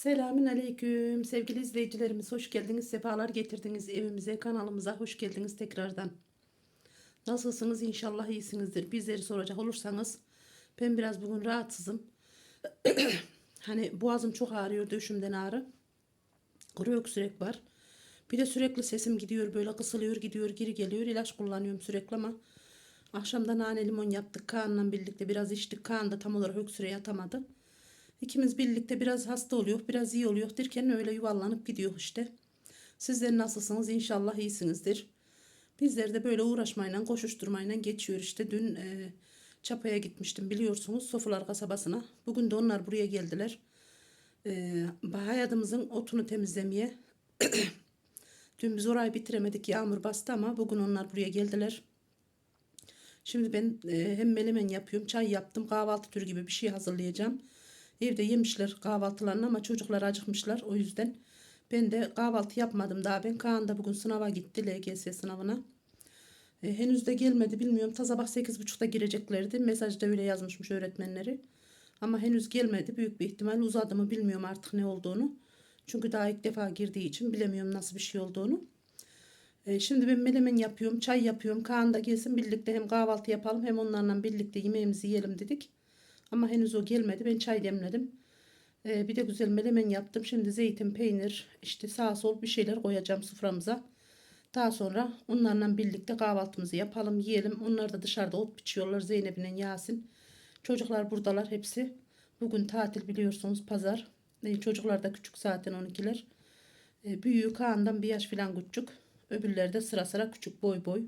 Selamün aleyküm sevgili izleyicilerimiz hoş geldiniz sefalar getirdiniz evimize kanalımıza hoş geldiniz tekrardan. Nasılsınız inşallah iyisinizdir bizleri soracak olursanız ben biraz bugün rahatsızım. hani boğazım çok ağrıyor döşümden ağrı. Kuru öksürek var. Bir de sürekli sesim gidiyor böyle kısılıyor gidiyor geri geliyor ilaç kullanıyorum sürekli ama akşamda nane limon yaptık Kaan'la birlikte biraz içtik Kaan da tam olarak öksürüğe atamadı. İkimiz birlikte biraz hasta oluyor, biraz iyi oluyor derken öyle yuvarlanıp gidiyor işte. Sizler nasılsınız? İnşallah iyisinizdir. Bizler de böyle uğraşmayla, koşuşturmayla geçiyor işte. Dün e, Çapa'ya gitmiştim biliyorsunuz Sofular kasabasına. Bugün de onlar buraya geldiler. E, hayatımızın otunu temizlemeye. Dün biz orayı bitiremedik yağmur bastı ama bugün onlar buraya geldiler. Şimdi ben e, hem melemen yapıyorum, çay yaptım, kahvaltı türü gibi bir şey hazırlayacağım. Evde yemişler kahvaltılarını ama çocuklar acıkmışlar. O yüzden ben de kahvaltı yapmadım daha. Ben Kaan da bugün sınava gitti LGS sınavına. E, henüz de gelmedi bilmiyorum. Ta sabah 8.30'da gireceklerdi. Mesajda öyle yazmışmış öğretmenleri. Ama henüz gelmedi. Büyük bir ihtimal uzadı mı bilmiyorum artık ne olduğunu. Çünkü daha ilk defa girdiği için bilemiyorum nasıl bir şey olduğunu. E, şimdi ben melemen yapıyorum, çay yapıyorum. Kaan da gelsin birlikte hem kahvaltı yapalım hem onlarla birlikte yemeğimizi yiyelim dedik. Ama henüz o gelmedi. Ben çay demledim. Ee, bir de güzel melemen yaptım. Şimdi zeytin, peynir, işte sağ sol bir şeyler koyacağım soframıza. Daha sonra onlarla birlikte kahvaltımızı yapalım, yiyelim. Onlar da dışarıda ot biçiyorlar Zeynep'in Yasin. Çocuklar buradalar hepsi. Bugün tatil biliyorsunuz pazar. Ee, çocuklar da küçük zaten 12'ler. Ee, büyüğü Kaan'dan bir yaş falan küçük. Öbürleri de sıra sıra küçük boy boy.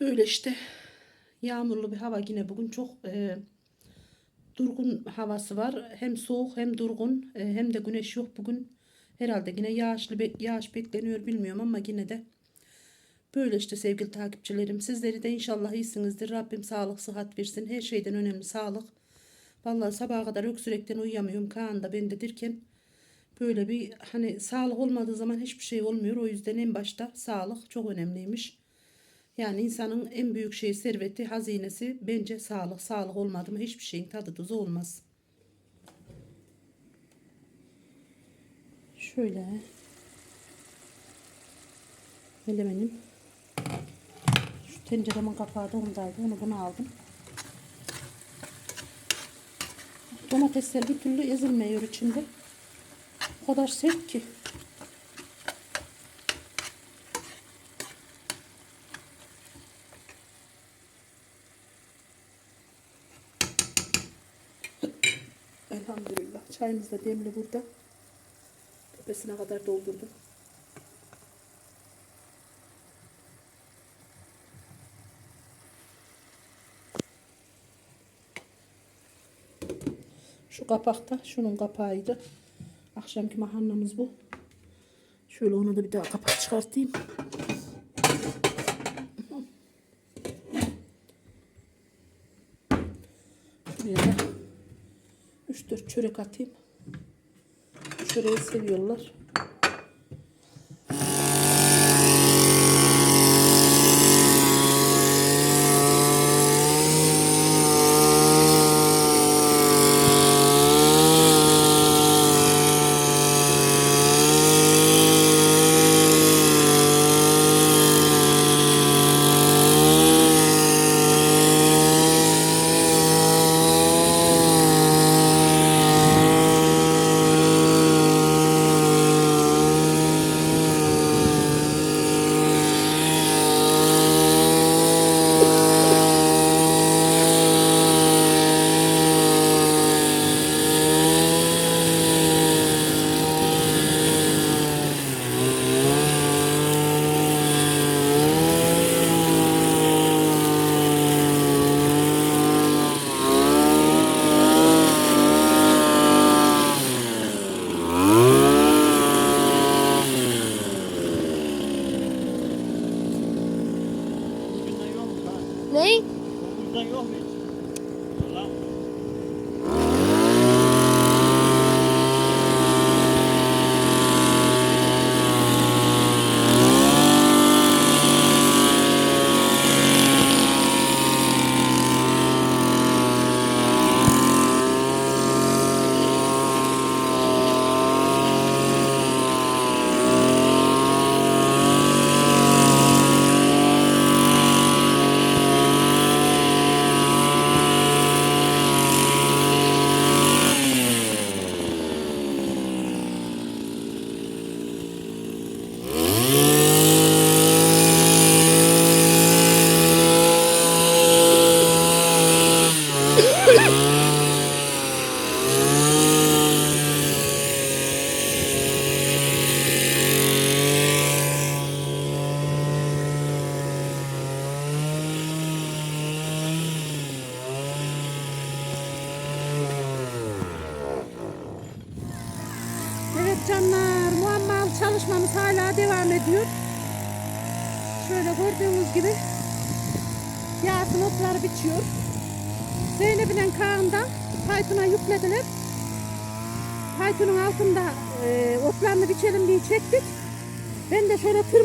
Böyle işte yağmurlu bir hava yine bugün çok e, durgun havası var. Hem soğuk hem durgun e, hem de güneş yok bugün. Herhalde yine yağışlı yağış bekleniyor bilmiyorum ama yine de böyle işte sevgili takipçilerim. Sizleri de inşallah iyisinizdir. Rabbim sağlık sıhhat versin. Her şeyden önemli sağlık. Vallahi sabaha kadar öksürekten uyuyamıyorum. Kaan da bendedirken böyle bir hani sağlık olmadığı zaman hiçbir şey olmuyor. O yüzden en başta sağlık çok önemliymiş. Yani insanın en büyük şey serveti, hazinesi bence sağlık. Sağlık olmadı mı hiçbir şeyin tadı tuzu olmaz. Şöyle. Melemenim. Şu tenceremin kapağı da ondaydı. Onu bunu aldım. Domatesler bir türlü ezilmiyor içinde. O kadar sert ki. Çayımız da demli burada. Tepesine kadar doldurdum. Şu kapakta, şunun kapağıydı. Akşamki mahallemiz bu. Şöyle onu da bir daha kapak çıkartayım. Şuraya da 3-4 çörek atayım. Çöreği seviyorlar.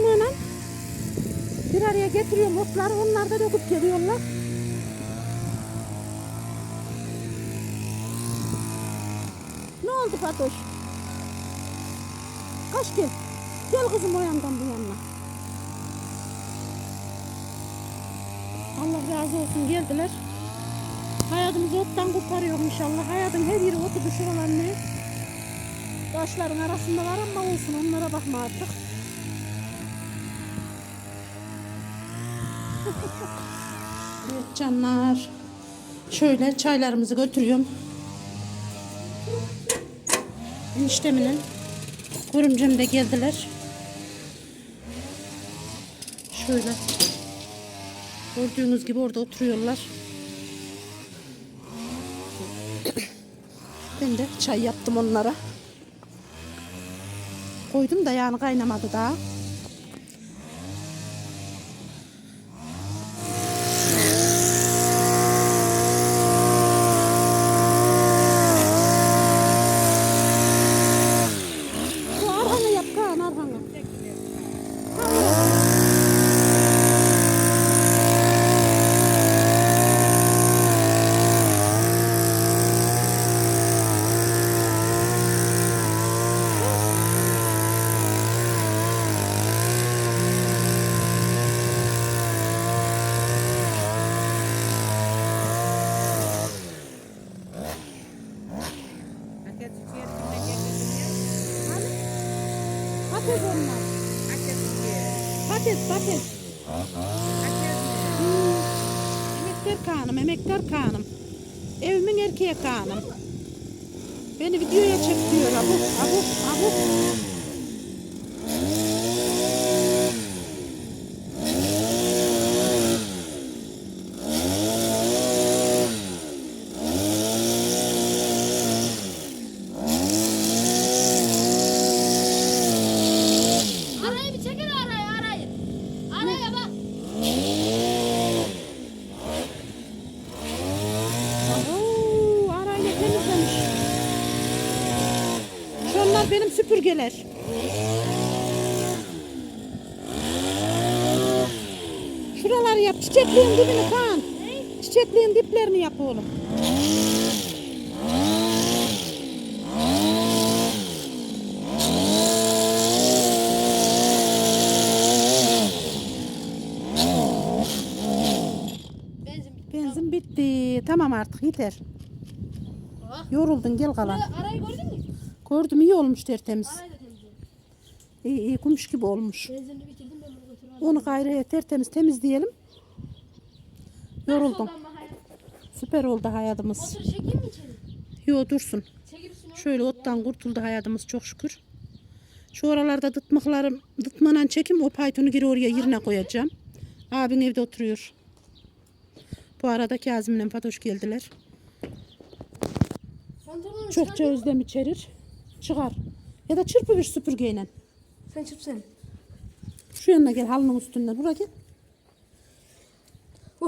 Tırmığına bir araya getiriyorum otları. Onlar da döküp geliyorlar. Ne oldu Fatoş? Kaç gel. Gel kızım o yandan bu yanına. Allah razı olsun geldiler. Hayatımızı ottan koparıyor inşallah. Hayatın her yeri otu düşür olan ne? Taşların arasında var ama olsun onlara bakma artık. Evet canlar. Şöyle çaylarımızı götürüyorum. Enişteminin görümcem de geldiler. Şöyle gördüğünüz gibi orada oturuyorlar. Ben de çay yaptım onlara. Koydum da yani kaynamadı daha. Bu Arhan'ı yap Kaan Arhan'ı. Patates onlar. Hmm. Emektar Kaan'ım, emektar Kaan'ım. Evimin erkeği Kaan'ım. Beni videoya çek diyor. Abuk, abuk, abuk. Arayı bir çekin arayı arayı. Araya bak. Oo, arayla temizlemiş. Şunlar benim süpürgeler. Şuraları yap. Çiçekliğin dibini Kaan. Çiçekliğin diplerini yap oğlum. Benzin bitti. Benzin bitti. Tamam artık yeter. Ah. Yoruldun gel kalan. Arayı gördün mü? Gördüm iyi olmuş tertemiz. Arayı da temizledim. İyi iyi kumuş gibi olmuş. Benzinini bitirdim ben bunu götürüyorum. Onu gayrı tertemiz temizleyelim. Yoruldum. Süper oldu hayatımız. Motor çekeyim mi içeri? Yo dursun. Çekilsin. Şöyle ottan kurtuldu hayatımız çok şükür. Şu oralarda dıtmaklarım, dıtmanan çekim o paytonu geri oraya yerine koyacağım. Abin evde oturuyor. Bu arada Kazım'la Fatoş geldiler. Çokça özlem içerir. Çıkar. Ya da çırpı bir süpürgeyle. Sen çırp sen. Şu yanına gel halının üstünden. Buraya gel.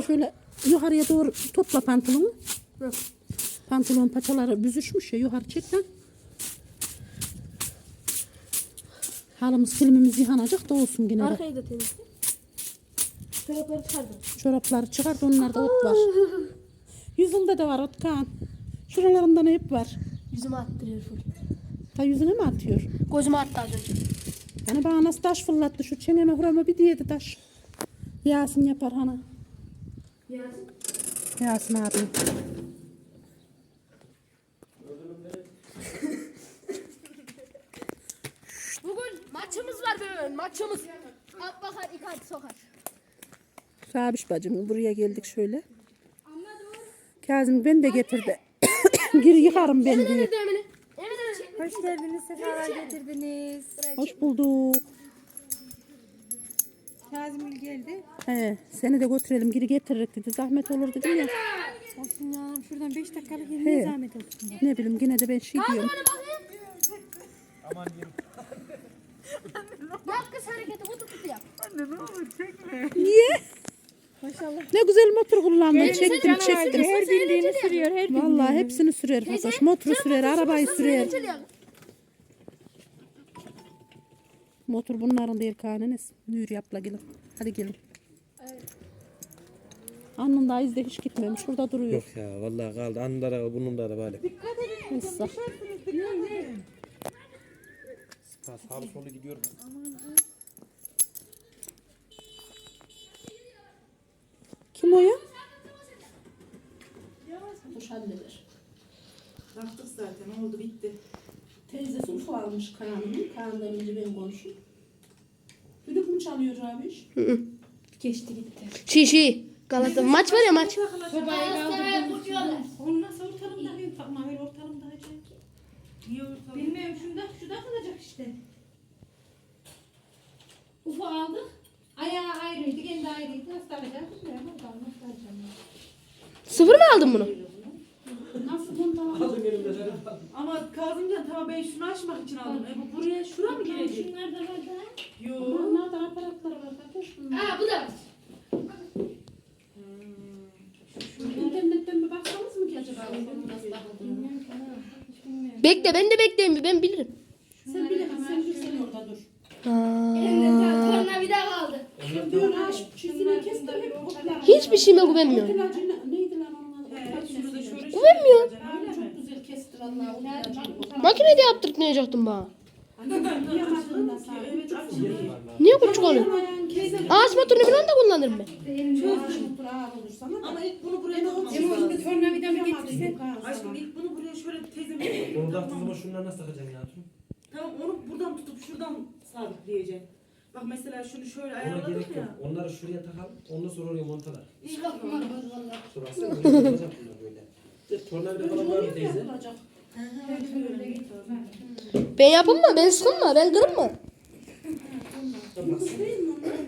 Şöyle yukarıya doğru topla pantolonu. Pantolon paçaları büzüşmüş ya yukarı çek lan. Halımız filmimiz yıkanacak da olsun yine de. Arkayı da temizle. Çorapları çıkardım. Çorapları çıkart onlarda ot var. Yüzünde de var ot Kaan. Şuralarında ne hep var. Yüzüme attırıyor full. Ta yüzüne mi atıyor? Gözüme attı az önce. Yani bana nasıl taş fırlattı şu çeneme hurama bir diyedi taş. Yasin yapar hana. Yazın. Yasin abi. Bugün maçımız var böyle maçımız. At bakar Icardi sokar. Rabiş bacım buraya geldik şöyle. Kazım ben de getirdi. Gir yıkarım ben diye. Hoş geldiniz, sefalar getirdiniz. Hoş bulduk. Kazımil geldi. He, seni de götürelim geri getiririk dedi. Zahmet olur dedim ya. Olsun ya, şuradan 5 dakikalık He. yerine zahmet olsun. Ne bileyim yine de ben şey diyorum. Aman yerim. Yap kız hareketi kutu kutu yap. Ne güzel motor kullandım. Çektim çektim. Her bindiğini sürüyor, her bindiğini. Vallahi hepsini sürer Fasoş. Motoru sürer, arabayı sürer. Motor bunların değil kaneniz. Yürü yapla gelin. Hadi gelin. Alnında izde hiç gitmemiş. Şurada duruyor. Yok ya vallahi kaldı. Anında da bunun da böyle. Neyse. Sağ sağlı solu gidiyor. Kim o ya? Kuş halleder. Baktık zaten oldu bitti. Teyzesi ufu almış Kaan'ın. Kaan'dan önce ben konuşayım. Düdük mü çalıyor abiş? Geçti gitti. Şey şey. Galata maç var ya maç. Onu nasıl ortalım da bir takma ver ortalım da hacı. Niye ortalım? Bilmiyorum şunda, şurada kalacak işte. Ufu aldık. Ayağı ayrıydı, kendi ayrıydı. Bilmiyorum. Bakalım nasıl alacağım. Sıfır mı aldın bunu? Aldım elimde. Ama Kazımcan tamam ben şunu açmak için aldım. E bu buraya şura mı girecek? Şunlar da var da. Yok. Bunlar da aparatları var. Boş bunlar. Ha bu da. İnternetten bir baksanız mı ki acaba? Bekle ben de bekleyeyim bir ben bilirim. Sen bilemezsin. Sen dur sen orada dur. Bir daha kaldı. Hiçbir şeyime güvenmiyorum. Otel acını neydi lan onun adı? He, Otel şurada neydi? şöyle Güvenmiyor. Ha, çok güzel kesti vallahi otel acını. Makinede yaptırtmayacaktım bana. Niye küçük kesin. Ağaç motorunu falan da kullanırım ben. Da. Ama ilk bunu buraya çizini lazım. bir tornavida mı getirsin? Aşkım ilk bunu buraya şöyle teyzem. Orada kızıma şunları nasıl takacaksın ya? Tamam onu buradan tutup şuradan sabitleyeceksin. Bak mesela şunu şöyle Ona ayarladık gerek yok. ya. Onları şuraya takalım. Ondan sonra oraya montalar. İyi bak Dur aslında böyle yapacak bunlar böyle. Tornavida falan var mı teyze? Yapılacak. Ben yapayım mı? Ben mı? Ben kırım mı?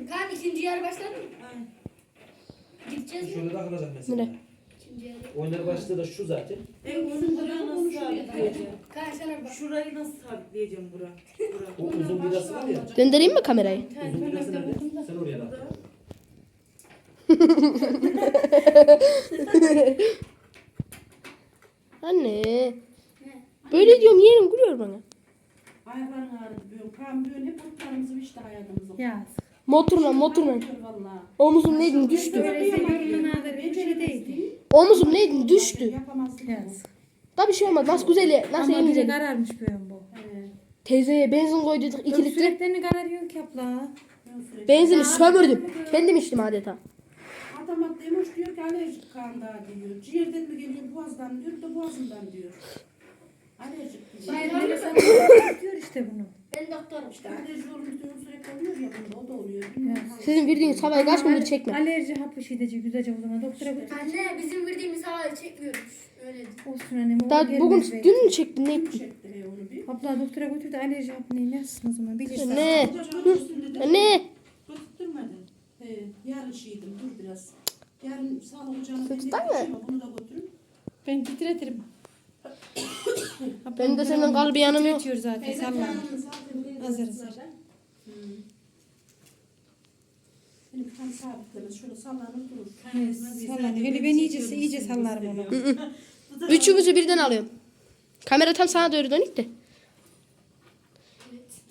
Kan ikinci yer başladı mı? Gideceğiz Şöyle takılacak mesela. Nereye? Oynar başlığı da şu zaten. E onu buraya nasıl sabitleyeceğim? Kan sana bak. Şurayı nasıl sabitleyeceğim bura? Bura. O uzun vidası var ya. Döndüreyim mi kamerayı? Uzun vidası nerede? Sen oraya tak. Anne. Böyle diyorum yeğenim gülüyor bana. Büyüyor. Kan büyüyor. Hep otlarımızı işte hayatımızı. Ya. Motorla motorla. Vallahi. Omuzum neydi düştü. Değildi. Omuzum neydi düştü. Yapamazsın. Da bir şey olmaz. Nasıl güzel nasıl Ama biri emecek. kararmış bu yön bu. Teyzeye benzin koyduk 2 litre. Süreklerini kararıyor ki abla. Benzini sömürdüm. Kendim içtim adeta. Adam demiş diyor ki alerjik kan daha diyor. Ciğerden mi geliyor boğazdan diyor da boğazından diyor. Alerjik diyor. Diyor işte bunu. Ben doktorum işte. Alerji olunca diyor sürekli oluyor ya bunda o da oluyor. Bilmiyorum. Sizin verdiğiniz havayı kaç gündür çekme. Alerji hapı şideci güzelce o zaman doktora götür. Anne bizim verdiğimiz havayı çekmiyormuş. Öyle. Olsun annem. o Daha gelmez bugün belki. dün mü çektin ne çekti he onu bir? Abla doktora götür de alerji hapı ne yersin o zaman bilirsin. Ne? Götürsün dedi. Ne? Götürtmedin. He, yarın şeydim dur biraz. Yarın sağlık ocağına ben Tutar de mı? bunu da götürün. Ben titretirim. Benim de senin kalbi yanım yok. Titretiyor zaten sallan. kanını zaten böyle Hazır, zaten. hazır. Hmm. Benim tam sabitlemez. Şöyle sallanır durur. Sallan. Ben iyice iyice sallarım onu. Üçümüzü birden alıyorum. Kamera tam sana doğru dönük de.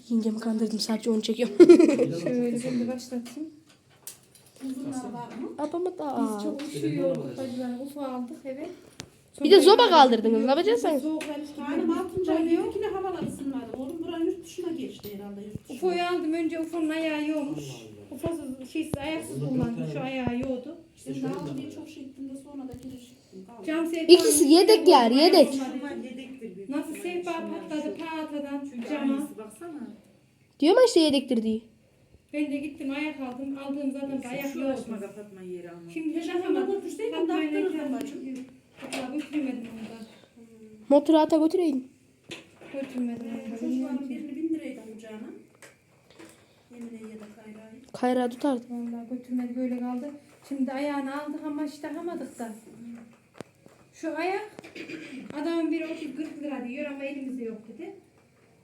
Yengemi kandırdım sadece onu çekiyorum. Şöyle ben de başlatayım. Uzunlar var mı? Abama da. Çok üşüyor. Bacılar ufu aldık eve. Bir de zoba kaldırdınız. Ne yapacaksınız? İşte. Altıncı ayda yine havalar ısınmadı. Oğlum buranın yurt dışına geçti herhalde yurt dışına. Ufo'yu aldım. Önce Ufo'nun ayağı yoğmuş. Ufosuz, şeysiz, ayaksız kullandım. Şu ayağı yoğdu. Ben de aldım diye çok şey ettim de sonra da geri çıktım. Kaldım. Cam sehpa- İkisi yedek. Yedektir büyük Nasıl sehpa patladı şu. Çünkü cama. baksana. Diyorum ya işte yedektir diye. Ben de gittim ayak aldım. Aldığım zaten ayak Şu yoğdu. açma kapatma yeri ama. Şimdi de götürseydin Takmayla daktırırdım bacım. Hatta götürmedim onu da. Motoru ata götüreydin. Götürmedim onu da. Çocukların birini bindireydim kucağına. Yemine ya da kayrayı. Kayra tutardı. Vallahi götürmedi böyle kaldı. Şimdi ayağını aldık ama hiç takamadık da. Şu ayak adamın biri 30-40 lira diyor ama elimizde yok dedi.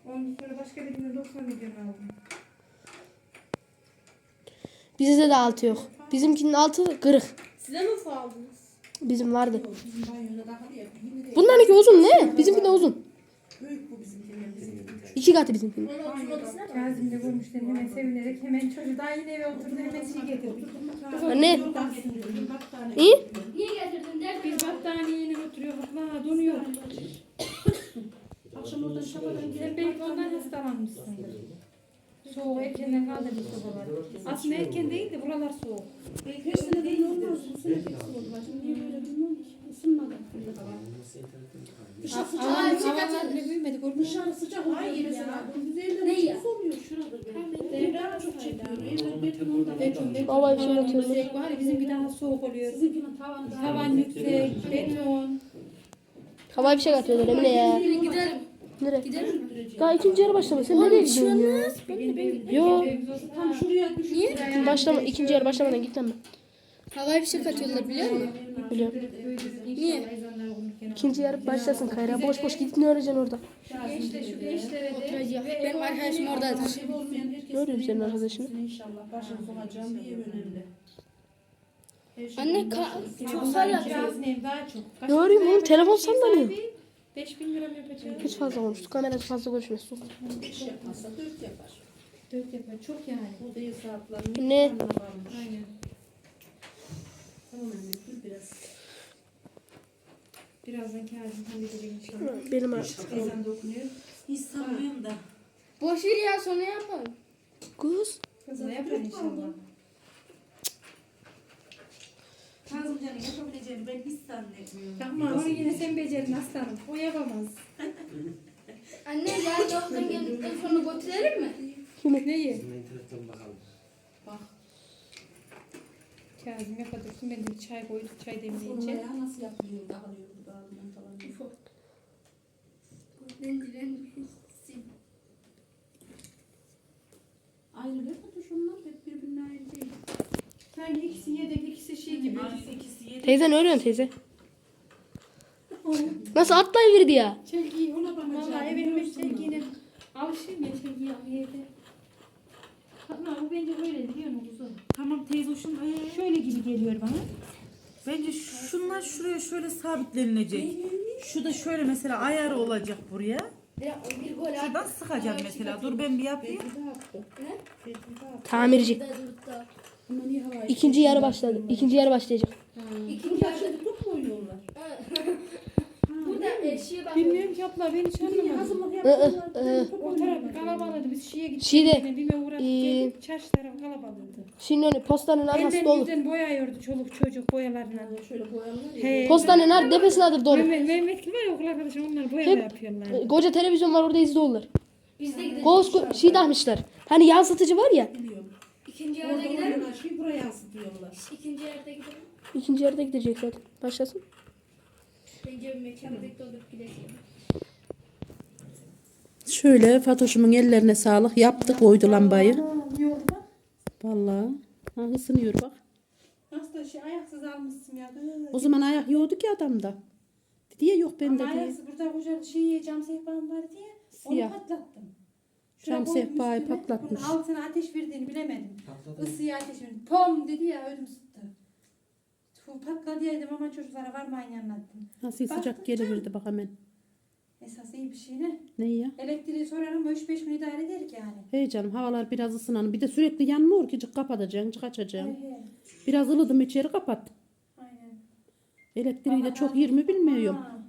Ondan sonra başka birine 90 milyon aldım. Bizde de altı yok. Bizimkinin altı kırık. Size nasıl aldınız? Bizim vardı. Yine Bunlarınki uzun ne? Bizimki de uzun. büyük bu. İki katı bizimkinin. Kazım da bulmuşlar hemen sevinerek hemen çocuğu daha yine eve oturdu hemen şey getirdik. Anne. Battaniye. İyi. Niye getirdin derdim. Biz battaniyeyle oturuyoruz. La donuyor. Akşam oradan şapadan gelip belki ondan hastalanmışsındır. Soğuk erkenden kaldırdı sobalar. Aslında erken değil de buralar soğuk. Belki her sene böyle olmaz. Bu sene pek soğuk var. Şimdi niye böyle bilmiyorum ki. Isınmadı. Dışarı sıcak. Alan alanlar bile büyümedi görmüş. Dışarı sıcak oluyor mesela. Biz evlere Ne ya? çok soğumuyor şurada. Evler çok çekiyor. Evler beton ondan. Beton, beton. Baba bir şey tavan atıyorlar. yüksek var ya bizimki daha soğuk oluyor. Sizinkinin tavanı daha Tavan yüksek, beton. Havaya bir şey atıyorlar Emine ya. Gidelim. Nereye? Gidelim. Daha ikinci yarı başlama. Sen nereye gidiyorsun ya? Yo. Tam şuraya düşüp Niye? Başlama, ikinci yarı başlamadan gitmem ben. Havaya bir şey katıyorlar biliyor musun? Biliyorum. Niye? İkinci yarı başlasın Kayra. Boş boş gidip ne öğreceksin orada? Oturacak. Benim arkadaşım oradadır. olmayan herkes. Ne örüyorsun senin arkadaşını? Şey Anne ka- çok çok. Ne arıyorum oğlum? Telefon sallanıyor. 5000 lira mı yapacağız? Hiç fazla konuştuk. Kamerada fazla konuşmuyorsun. Beş yapmazsa dört yapar. 4 yapar. Çok yani. O değil saatler. Ne? Aynen. Tamam anne dur biraz. Birazdan Kazım halledecek inşallah. Benim abi. Ezan dokunuyor. Hiç sanmıyorum da. Boş ver ya sonra yapalım. Kız. Kızla yapar inşallah. Kazımcan'ın yapabileceğini ben hiç zannetmiyorum. Tamam onu yine sen becerin aslanım. O yapamaz. Anne yarın yoldan geldikten sonra götürelim mi? Neyi? İnternetten bakalım. Kazım yapadırsın. Ben de bir çay koyduk. Çay Sonra demleyince. ya nasıl yapılıyor? Dağılıyor, dağılıyor falan. Rendilenmesin. Ayrı değil mi? Şunlar hep birbirine ayrı Sanki ikisi yedek, ikisi şey gibi. İkisi ikisi yedi. Teyze ne örüyorsun teyze? Nasıl atlayıverdi ya? Çelgiyi ona bakacağım. Valla evime çelgiyle alışayım ya çelgiyi al yerde. Fatma bu bence böyle biliyor musun kuzum? Tamam teyze şun ee, Şöyle gibi geliyor bana. Bence şunlar şuraya şöyle sabitlenilecek. Şu da şöyle mesela ayarı olacak buraya. Şuradan sıkacağım mesela. Dur ben bir yapayım. Tamirci. Ama niye havaya? İkinci yarı başladı. İkinci yarı başlayacak. İkinci yarı. Şimdi top mu oynuyorlar? Burada eşiğe bak. Bilmiyorum ki abla ben hiç Niye anlamadım. hazırlık yapıyorlar? Top O oynuyorlar. taraf kalabalığıydı. Biz şeye gittik. Şeyde, Yine bir uğradık geldik. Çarşı tarafı kalabalığıydı. Şimdi önü postanın arkası Elden dolu. yüzden boyuyordu çoluk çocuk boyalarla. Şöyle boyalılar ya. He. Postanın ar tepesine dolu. Mehmet, Mehmet kim var ya okul arkadaşım onlar boyama Hep- yapıyorlar. Koca televizyon var orada izliyorlar. Biz de gidelim. Koz şey takmışlar. Hani yansıtıcı var ya. İkinci yerde Orada gidelim. oynuyorlar. Şeyi buraya yansıtıyorlar. İkinci yerde gidelim. İkinci yarıda gidecek zaten. Başlasın. Bence bir mekana bekle olup gidelim. Şöyle Fatoş'umun ellerine sağlık. Yaptık koydu lambayı. Yok bak. Vallahi. Ha, ısınıyor bak. Hasta şey ayaksız almışsın ya. O zaman ayak yoktu ki adamda. Diye yok bende Ama diye. ayaksız burada koca şey cam sehpam var diye Siyah. onu patlattım. Koydum sehpayı üstüne, patlatmış. Bunun altına ateş verdiğini bilemedim. Patladı. Isıya ateş verdim. Pom dedi ya ödüm sıktı. Patladı ya dedim ama çocuklara varmayın anlattım. Nasıl sıcak geliverdi bak hemen. Esas iyi bir şey ne? Ne ya? Elektriği sorarım 3-5 gün idare eder ki yani. Hey canım havalar biraz ısınan. Bir de sürekli yanmıyor ki cık kapatacaksın, cık açacaksın. he. Biraz ılıdım içeri kapat. Aynen. Elektriği de çok 20 bilmiyorum. Ha.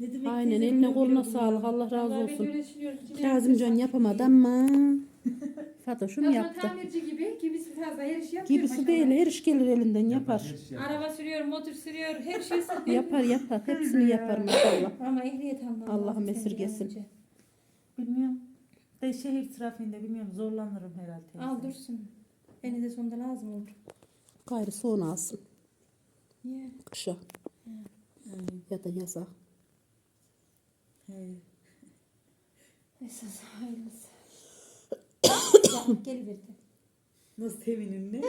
Ne demek Aynen teyze eline koluna sağlık Allah razı Vallahi ben olsun. öyle düşünüyorum. İçine Kazımcan yapamadı ama Fatoş'um Aslında yaptı. tamirci gibi, gibisi fazla her işi yapıyor. Gibisi maşallah. değil her iş gelir elinden yapar. Araba sürüyor, motor sürüyor, her şey sürüyor. Yapar yapar hepsini yapar maşallah. Ama ehliyet almam Allah'ım lazım senin esirgesin. önce. Bilmiyorum. De şehir trafiğinde bilmiyorum zorlanırım herhalde. Al dursun. Beni de sonunda lazım olur. Gayrı son alsın. Niye? Kışa. Ya da yaza. Esas hayırlısı. Geliverdi. Nasıl sevinin ne?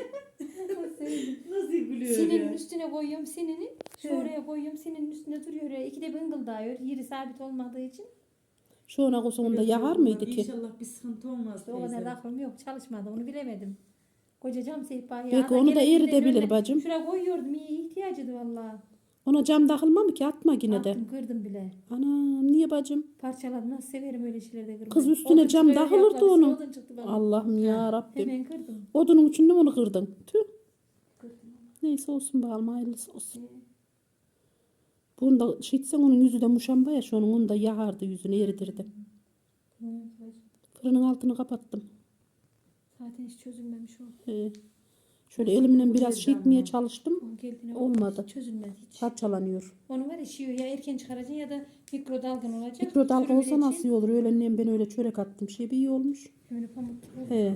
Nasıl gülüyor Sininin ya? üstüne koyuyorum sinini. Şu oraya koyuyorum sininin üstüne duruyor. ya. İkide bir ıngıldıyor. Yeri sabit olmadığı için. Şu ona sonunda yakar mıydı ki? İnşallah bir sıkıntı olmaz. O kadar teyze. da aklım yok çalışmadı onu bilemedim. Koca cam sehpayı. Belki onu da üzerine bacım. Şuraya koyuyordum iyi ihtiyacıydı valla. Ona cam takılma mı ki? Atma yine de. Attım kırdım bile. Anam niye bacım? Parçaladım nasıl severim öyle şeyleri de kırmayı. Kız üstüne Odun cam yaprağı, onun. Allah'ım ya Rabbim. Hemen kırdım. Odunun içinde mi onu kırdın? Tüh. Neyse olsun bakalım hayırlısı olsun. Bunda şitsen onun yüzü de muşamba ya şu an onu da yakardı yüzünü eritirdi. Fırının altını kapattım. Zaten hiç çözülmemiş o. Ee, şöyle elimle biraz şitmeye çalıştım. O geldiğine Olmadı. çözülmedi hiç. Parçalanıyor. Onu var ya şiyor ya erken çıkaracaksın ya da mikrodalgan olacak. Mikrodalga olsa Sürümün nasıl için iyi olur? Öğlenleyin ben öyle çörek attım. Şey bir iyi olmuş. Hemen pamuk. He.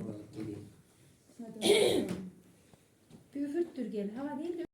Bir üfürttür gel. Hava değil de